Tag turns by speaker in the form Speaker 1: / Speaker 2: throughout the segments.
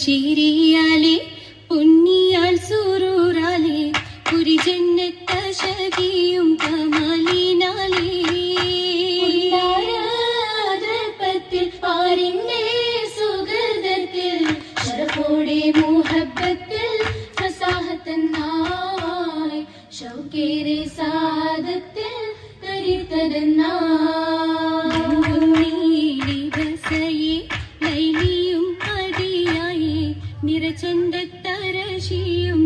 Speaker 1: ചിരിയാലെ പൊന്നിയാൽ സൂറൂറാലെ ഒരു ജന്നത്ത ശകിയും കമാലിനാലേ.
Speaker 2: ഉല്ലാരത്തിൽ പാരിന്റെ സുഗന്ധത്തിൽ ഷറഫോടെ മുഹബത്തിൽ ഫസാഹത്തന്നായി ഷൗക്കേറെ സാദത്തിൽ തരിത്തതെന്നായി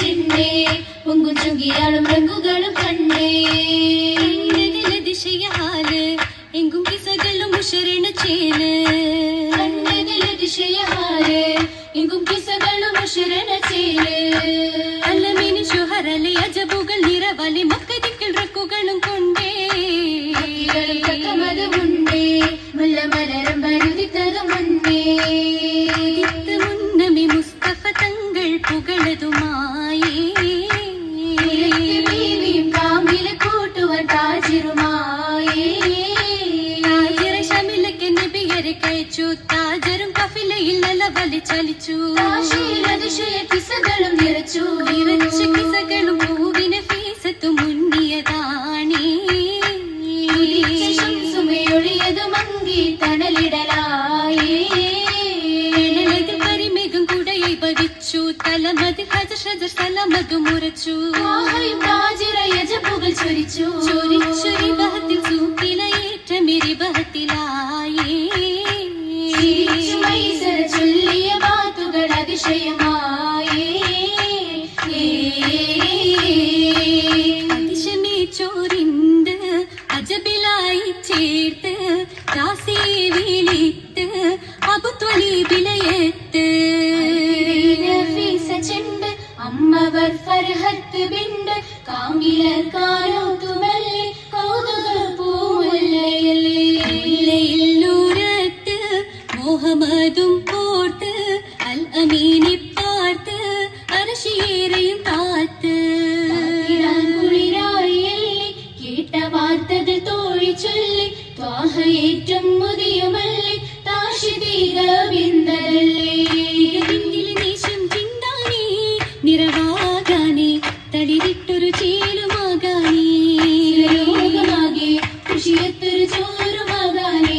Speaker 2: ചിന്തേ പൊങ്കുചുങ്കിയാളും രംഗുകളും കണ്ടേ.
Speaker 1: കണ്ടതിലെ ദിശയാൽ എങ്കും കിസകളും ഉഷരണ ചേൽ. കണ്ണതിലെ
Speaker 2: ദിശയാൽ എങ്കും കിസകളും ഉഷരണ ചേൽ.
Speaker 1: അല്ലമീന് ശുഹറലെ അജബുകൾ നിറവലെ മക്കതിക്കൾ റക്കുകളും കൊണ്ടേ.
Speaker 2: മലരം വരുതിത്തതുമുണ്ടേ. ഇത്
Speaker 1: ചലിച്ചു. കാശിയിലതിശയ
Speaker 2: കിസകളും നിറച്ചു. നിറച്ച
Speaker 1: കിസകളും പൂവിന് ഫീസത്തു മുന്നിയതാണേ.
Speaker 2: സുമയൊഴിയതു മങ്കി തണലിടലായേ.
Speaker 1: പരിമേഘം കുടயை ഭവിച്ചു തലമത് ഷജർ സ്ഥലമതു മുറച്ചു.
Speaker 2: രാജിറയജപ്പുകൾ ചൊരിച്ചു. ചൊരിച്ചൊരി
Speaker 1: ബഹത്തിൽ സൂക്കിലയേറ്റമിരി ബഹത്തിലായേ അതിശമേ ചോരിന്ത് അജബിലായി ചേർത്ത് ദാസിയെ വിളിത്ത് അബുത്വലി വിലയത്ത്.
Speaker 2: അമ്മവർ ഫർഹത്ത് ബിണ്ട് കാമിലർ കാനോത്തുമല്ലി
Speaker 1: അരശിയേറെയും കാത്ത്.
Speaker 2: കുളിരായല്ലേ കേട്ട വാർത്തകൾ തോഴി ചൊല്ലി. ത്വാഹയേറ്റം മുതിയുമല്ലേ താഷിതീക ബിന്ദല്ലേ
Speaker 1: പിന്നിൽ നേശം ചിന്താനേ നിറവാകാനേ തളിരിട്ടൊരു ചേരുമാകാനേ ലോകമാകെ
Speaker 2: കൃഷിയത്തൊരു ചോരുമാകാനേ.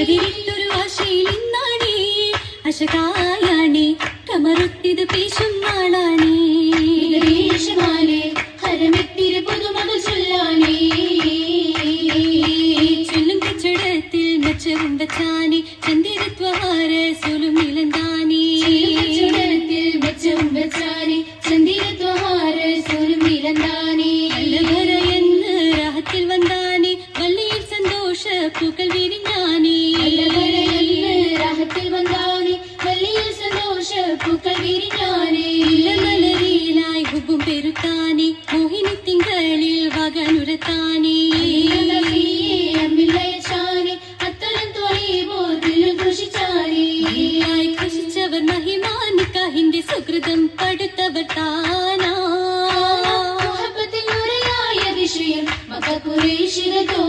Speaker 2: തകരിത്തൊരു
Speaker 1: ആശയിൽ ഇന്നാണേ. അശകായാണേ കമറുത്തിത് പേശും ആളാണേ.
Speaker 2: േശമാനേ ഹരമെത്തിരി പുതുമകൾ ചൊല്ലാനേ
Speaker 1: ചൊല്ലും കച്ചടത്തിൽ മെച്ചവും
Speaker 2: ആഘോഷപ്പൂക്കൾ വിരിഞ്ഞാനേ
Speaker 1: മലരിയിലായി ഹുബും പെരുത്താനേ മോഹിനി തിങ്കളിൽ വകനുരത്താനേ കൃഷിച്ചവർ മഹിമാനിക്കാഹിന്റെ സുഹൃതം പടുത്തവർ താനാ.
Speaker 2: വിഷയം മക കുറേശിരതോ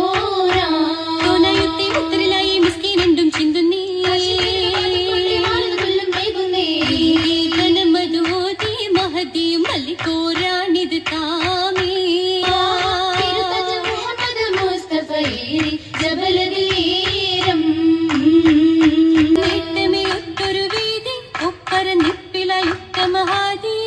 Speaker 1: மகதி